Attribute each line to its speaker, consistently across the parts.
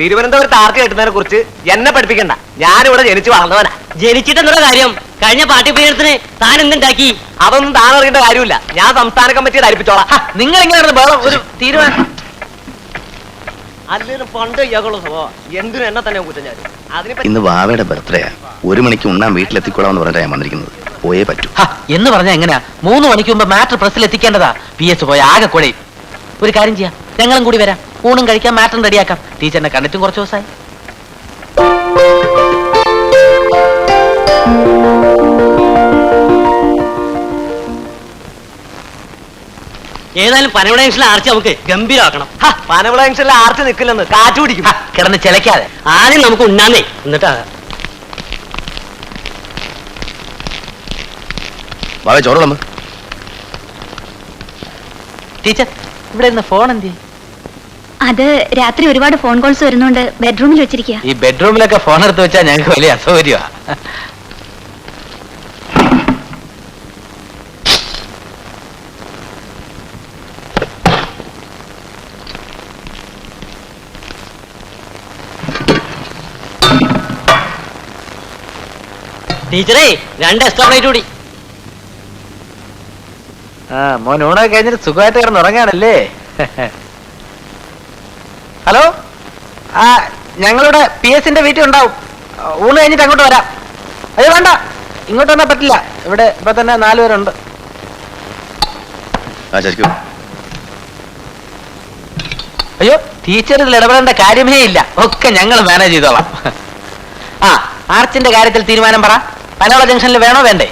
Speaker 1: തിരുവനന്തപുരത്ത് ആർക്ക് കിട്ടുന്നതിനെ കുറിച്ച് എന്നെ പഠിപ്പിക്കണ്ട. ഞാനിവിടെ ജനിച്ചു വളർന്നവനാ.
Speaker 2: ജനിച്ചിട്ടെന്നുള്ള കാര്യം കഴിഞ്ഞ പാർട്ടി പ്രീണത്തിന് താൻ എന്തുണ്ടാക്കി?
Speaker 1: അതൊന്നും താൻ അറിയേണ്ട കാര്യമില്ല. ഞാൻ സംസ്ഥാന കമ്മിറ്റി ധരിപ്പിച്ചോളാം.
Speaker 3: നിങ്ങൾ ഇങ്ങനെ ബഹളം ഒരു തീരുമാനം?
Speaker 1: അല്ലേലും പണ്ട് ഇയാളുള്ള സ്വഭാവം. എന്തിനും എന്നെ തന്നെ കുറ്റം ഞാൻ അതിനിപ്പോ
Speaker 4: ഇന്ന് വാവയുടെ ബർത്ത്ഡേയാ ഒരു മണിക്ക് ഉണ്ണാൻ വീട്ടിലെത്തിക്കോളാന്ന് പറഞ്ഞിട്ടാ ഞാൻ വന്നിരിക്കുന്നത്. പോയേ പറ്റൂ.
Speaker 3: ഹ, എന്ന് പറഞ്ഞാ എങ്ങനെയാ? മൂന്ന് മണിക്ക് മുമ്പ് മാറ്റർ പ്രസ്സിൽ എത്തിക്കേണ്ടതാ പി എസ് പോയ ആകെ കൊടയും ഒരു കാര്യം ചെയ്യാം. ഞങ്ങളും കൂടി വരാം. ഊണും കഴിക്കാൻ മാറ്റം റെഡിയാക്കാം. ടീച്ചറിനെ കണ്ടിട്ടും കുറച്ച് ദിവസമായി.
Speaker 2: ഏതായാലും ജംഗ്ഷനിലെ ആർച്ച് നമുക്ക് ഗംഭീരമാക്കണം
Speaker 1: പനവിള ജംഗ്ഷനിൽ ആർച്ച് നിൽക്കില്ലെന്ന് കാറ്റ് പിടിക്കും.
Speaker 3: കിടന്ന് ചിലക്കാതെ
Speaker 2: ആദ്യം നമുക്ക് ഉണ്ണാന്നേ. എന്നിട്ടാ.
Speaker 4: ചോറോളമ്മ
Speaker 3: ടീച്ചർ ഇവിടെ ഇരുന്ന് ഫോൺ എന്തി
Speaker 5: അത് രാത്രി ഒരുപാട് ഫോൺ കോൾസ് വരുന്നുണ്ട് ബെഡ്റൂമിൽ വെച്ചിരിക്കുക
Speaker 3: ഈ ബെഡ്റൂമിലൊക്കെ ഫോൺ എടുത്ത് വെച്ചാൽ ഞങ്ങൾക്ക് വലിയ അസൗകര്യമാ
Speaker 2: ടീച്ചറേ രണ്ട് എക്സ്ട്രാ പ്ലേറ്റ് കൂടി.
Speaker 3: ആ മോൻ ഊണൊക്കെ കഴിഞ്ഞിട്ട് സുഖമായിട്ട് കിടന്ന് ഉറങ്ങാണല്ലേ ഹലോ? ആ ഞങ്ങളുടെ പി എസിന്റെ വീട്ടിൽ ഉണ്ടാവും. ഊണ് കഴിഞ്ഞിട്ട് അങ്ങോട്ട് വരാം. അയ്യോ വേണ്ട. ഇങ്ങോട്ട് വന്നാൽ പറ്റില്ല. ഇവിടെ ഇപ്പൊ തന്നെ
Speaker 4: നാലുപേരുണ്ട്
Speaker 3: അയ്യോ ടീച്ചർ ഇതിൽ ഇടപെടേണ്ട കാര്യമേ ഇല്ല. ഒക്കെ ഞങ്ങൾ മാനേജ് ചെയ്തോളാം. ആ ആർച്ചിന്റെ കാര്യത്തിൽ തീരുമാനം പറ. പനോള ജംഗ്ഷനിൽ വേണോ വേണ്ടേ?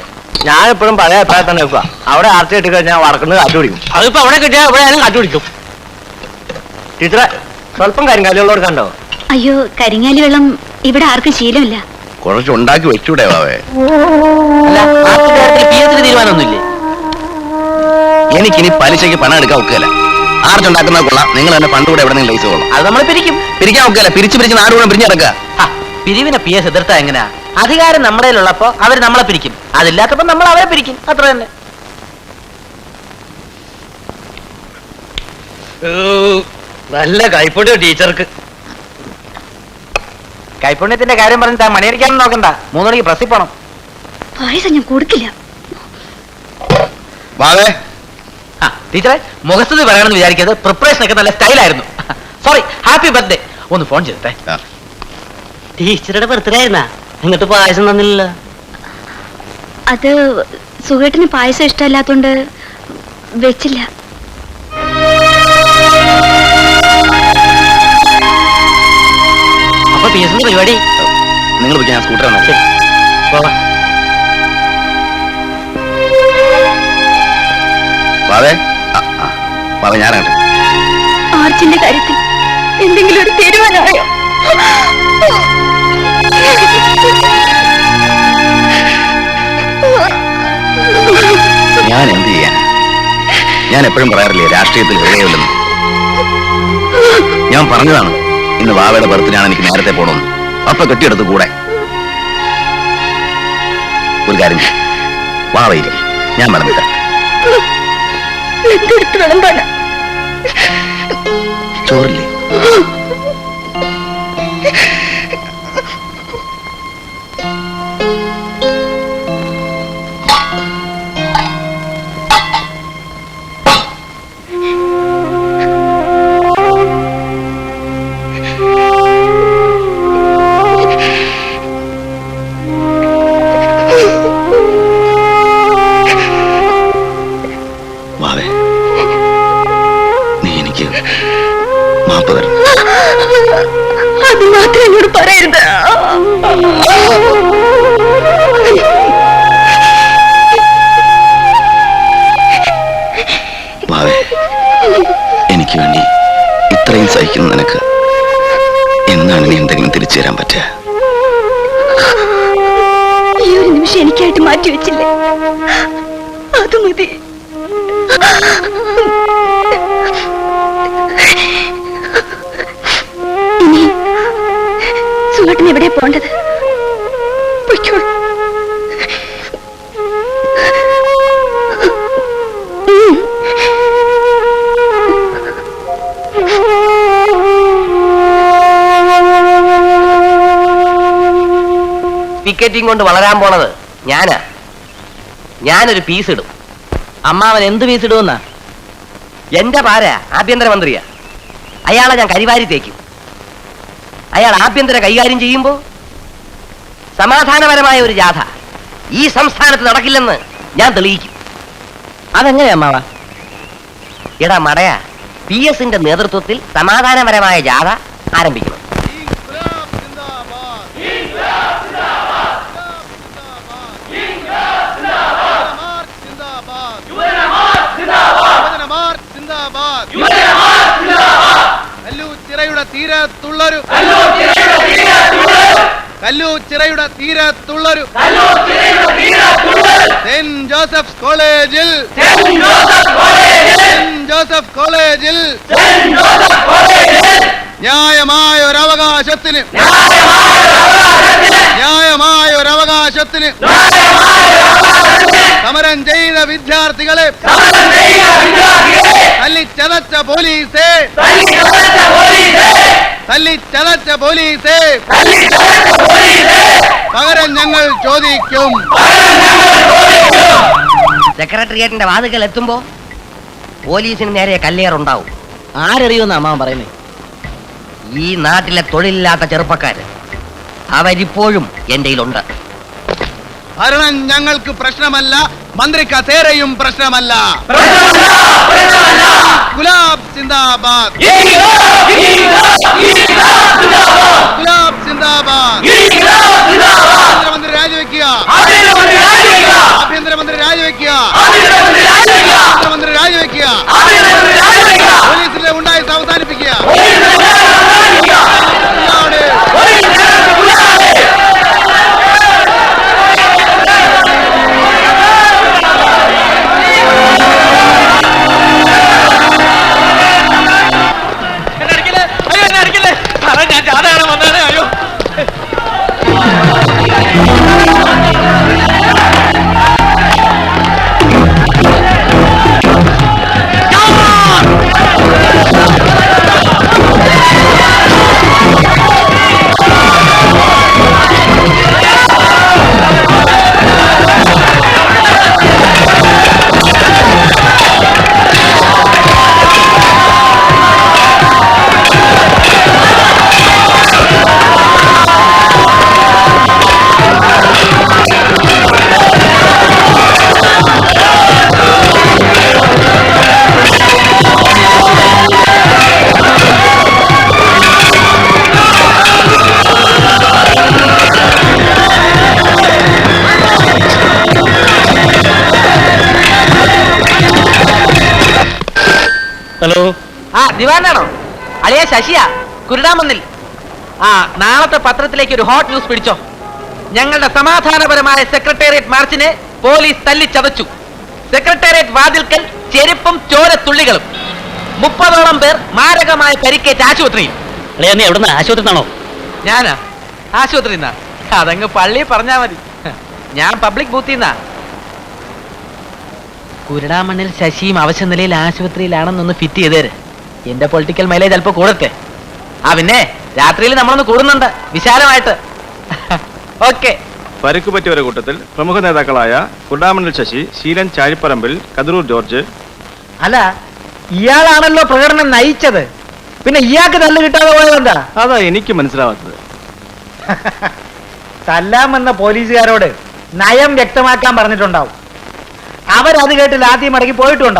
Speaker 1: ഞാൻ എപ്പോഴും പഴയ അഭിപ്രായം തന്നെ വെക്കുക അവിടെ ആർച്ച് കിട്ടി കഴിഞ്ഞാൽ വടക്കുന്നത് കാറ്റുപിടിക്കും
Speaker 2: അതിപ്പോ അവിടെ കിട്ടിയാൽ ഇവിടെ ആയാലും കാറ്റ് പിടിക്കും.
Speaker 1: ടീച്ചറെ സ്വല്പം കരിങ്കാലികളോട് കണ്ടോ?
Speaker 5: അയ്യോ കരിങ്ങാലി വെള്ളം ഇവിടെ ആർക്കും ശീലമില്ല.
Speaker 4: കുറച്ച് ഉണ്ടാക്കി വെച്ചൂടെ വാവേ
Speaker 3: അല്ല ആർച്ചിന്റെ കാര്യത്തിൽ പി എസിന് തീരുമാനമൊന്നുമില്ലേ?
Speaker 4: എനിക്കിനി പലിശയ്ക്ക് പണം എടുക്കാൻ ഒക്കുകയല്ല. ആർച്ചുണ്ടാക്കുന്ന കൊള്ളാം. നിങ്ങൾ എന്നെ പണ്ട് കൂടെ എവിടെ നിന്ന് പൈസ കൊള്ളാം.
Speaker 3: അത് നമ്മൾ പിരിക്കും.
Speaker 4: പിരിക്കാൻ ഒക്കുകയല്ല. പിരിച്ച് പിരിച്ച് നാട് കൂടെ പിരിഞ്ഞ് നടക്കുക.
Speaker 3: ആ, പിരിവിനെ പി എസ് എതിർത്താ എങ്ങനെയാ അധികാരം നമ്മുടെ ഉള്ളപ്പോ അവർ നമ്മളെ പിരിക്കും. അതില്ലാത്തപ്പോ നമ്മൾ അവരെ പിരിക്കും. അത്ര തന്നെ.
Speaker 1: നല്ല കൈപ്പൊടി ടീച്ചർക്ക്.
Speaker 3: കൈപ്പുണ്യത്തിന്റെ കാര്യം പറഞ്ഞ മണിയടിക്കാനും നോക്കണ്ട. മൂന്ന് മണിക്ക് പ്രസി പോണം.
Speaker 5: പായസം ഞാൻ കൊടുക്കില്ല.
Speaker 4: വാവേ.
Speaker 3: ആ ടീച്ചറെ മുഖസ്തുതി പറയണമെന്ന് വിചാരിക്കരുത്. പ്രിപ്പറേഷൻ ഒക്കെ നല്ല സ്റ്റൈലായിരുന്നു സോറി ഹാപ്പി ബർത്ത്ഡേ ഒന്ന് ഫോൺ ചെയ്തിട്ടെ
Speaker 4: ആ,
Speaker 2: ടീച്ചറുടെ ബർത്ത്ഡേ ആയിരുന്നാ? എന്നിട്ട് പായസം തന്നില്ലല്ലോ.
Speaker 5: അത് സുഖേട്ടിന് പായസം ഇഷ്ടമല്ലാത്തോണ്ട് വെച്ചില്ല.
Speaker 2: അപ്പൊ പി എസിന്റെ പരിപാടി?
Speaker 4: നിങ്ങൾ പോയി ഞാൻ സ്കൂട്ടർ ഞാനാകട്ടെ
Speaker 5: ആർച്ചിന്റെ കാര്യത്തിൽ എന്തെങ്കിലും ഒരു തീരുമാനമായോ?
Speaker 4: ഞാൻ എന്ത് ചെയ്യാൻ ഞാൻ എപ്പോഴും പറയാറില്ലേ രാഷ്ട്രീയത്തിൽ ഹൃദയമില്ലെന്ന് ഞാൻ പറഞ്ഞതാണ്. ഇന്ന് വാവയുടെ ബർത്ത്ഡേയാണ് എനിക്ക് നേരത്തെ പോകണമെന്ന് അപ്പൊ കെട്ടിയെടുത്ത് കൂടെ. ഒരു കാര്യം വാവയില്ല ഞാൻ പറഞ്ഞില്ല ചോറില്ലേ?
Speaker 5: പക്ഷെ എനിക്കായിട്ട് മാറ്റിവെച്ചില്ലേ അത് മതി. ഇനി സുഹട്ടിന് എവിടെ പോണ്ടത് പൊയ്ക്കോളൂ
Speaker 1: വിക്കറ്റിംഗ് കൊണ്ട് വളരാൻ പോണത്. ഞാനാ. ഞാനൊരു പീസ് ഇടും.
Speaker 3: അമ്മാവൻ എന്ത് പീസ് ഇടുമെന്നാ?
Speaker 1: എന്റെ പാര ആഭ്യന്തരമന്ത്രിയാ അയാളെ ഞാൻ കരിവാരി തേക്കും. അയാൾ ആഭ്യന്തര കൈകാര്യം ചെയ്യുമ്പോ സമാധാനപരമായ ഒരു ജാഥ ഈ സംസ്ഥാനത്ത് നടക്കില്ലെന്ന് ഞാൻ തെളിയിക്കും.
Speaker 3: അതെങ്ങനെയാ അമ്മാവ?
Speaker 1: എടാ മടയാ പി എസിന്റെ നേതൃത്വത്തിൽ സമാധാനപരമായ ജാഥ ആരംഭിക്കണം.
Speaker 6: തീരത്തുള്ളൊരു ചിറയുടെ തീരത്തുള്ളൊരു സെന്റ് ജോസഫ് കോളേജിൽ ജോസഫ് കോളേജിൽ ന്യായമായ ഒരു അവകാശത്തിന് ന്യായമായ ഒരു അവകാശത്തിന് സമരം ചെയ്ത വിദ്യാർത്ഥികളെ തല്ലിച്ചതച്ച പോലീസേ തല്ലിച്ചതച്ച പോലീസേ. പകരം ഞങ്ങൾ ചോദിക്കും.
Speaker 1: സെക്രട്ടേറിയറ്റിന്റെ വാതുക്കൽ എത്തുമ്പോ പോലീസിന് നേരെ കല്ലേറുണ്ടാവും
Speaker 3: ആരറിയുമെന്ന് അമ്മാവൻ പറയുന്നേ?
Speaker 1: ഈ നാട്ടിലെ തൊഴിലില്ലാത്ത ചെറുപ്പക്കാര് അവരിപ്പോഴും എന്റെ കയ്യിലുണ്ട്.
Speaker 6: ഭരണം ഞങ്ങൾക്ക് പ്രശ്നമല്ല മന്ത്രി കസേരയും പ്രശ്നമല്ല. ഗുലാബ് സിന്ദാബാദ്. ഗുലാബ് സിന്ദാബാദ്. ആഭ്യന്തരമന്ത്രി രാജിവെക്കുക. ആഭ്യന്തരമന്ത്രി രാജിവെക്കുക.
Speaker 2: ഹലോ.
Speaker 3: ആ ദിവാനാണോ? അളിയ ശശിയാ കുരുടാമന്നിൽ. ആ നാളത്തെ പത്രത്തിലേക്ക് ഒരു ഹോട്ട് ന്യൂസ് പിടിച്ചോ. ഞങ്ങളുടെ സമാധാനപരമായ സെക്രട്ടേറിയറ്റ് മാർച്ചിനെ പോലീസ് തല്ലിച്ചതച്ചു. സെക്രട്ടേറിയറ്റ് വാതിൽക്കൽ ചെരുപ്പും ചോരത്തുള്ളികളും. മുപ്പതോളം പേർ മാരകമായ പരിക്കേറ്റ് ആശുപത്രിയിൽ.
Speaker 2: അളിയാ നീ ആശുപത്രി ആണോ
Speaker 3: ഞാനാ? ആശുപത്രി അതങ്ങ് പള്ളി പറഞ്ഞാ മതി. ഞാൻ പബ്ലിക് ബൂത്തിന്നാ. കുരുടാമണ്ണിൽ ശശിയും അവശ നിലയിൽ ആശുപത്രിയിലാണെന്നൊന്ന് ഫിറ്റ് ചെയ്തേര്. എന്റെ പൊളിറ്റിക്കൽ മൈലേജ് അല്പം കൂടത്തെ ആ പിന്നെ രാത്രിയിൽ നമ്മളൊന്ന് കൂടുന്നുണ്ട്. വിശാലമായിട്ട്. ഓക്കെ
Speaker 7: പരുക്കു പറ്റിയവരുടെ കൂട്ടത്തിൽ പ്രമുഖ നേതാക്കളായ കുടാമണ്ണിൽ ശശി ശീലൻ ചാരിപ്പറമ്പിൽ കതിരൂർ ജോർജ്.
Speaker 3: അല്ല ഇയാളാണല്ലോ പ്രകടനം നയിച്ചത്. പിന്നെ ഇയാൾക്ക് തല്ല് കിട്ടാതെ പോയതെന്താ?
Speaker 7: അതാ എനിക്ക് മനസ്സിലാവാത്തത്.
Speaker 3: തല്ലാമെന്ന പോലീസുകാരോട് നയം വ്യക്തമാക്കാൻ പറഞ്ഞിട്ടുണ്ടാവും. അവരത് കേട്ടില്ല ആദ്യം മടങ്ങി പോയിട്ടുണ്ടാവും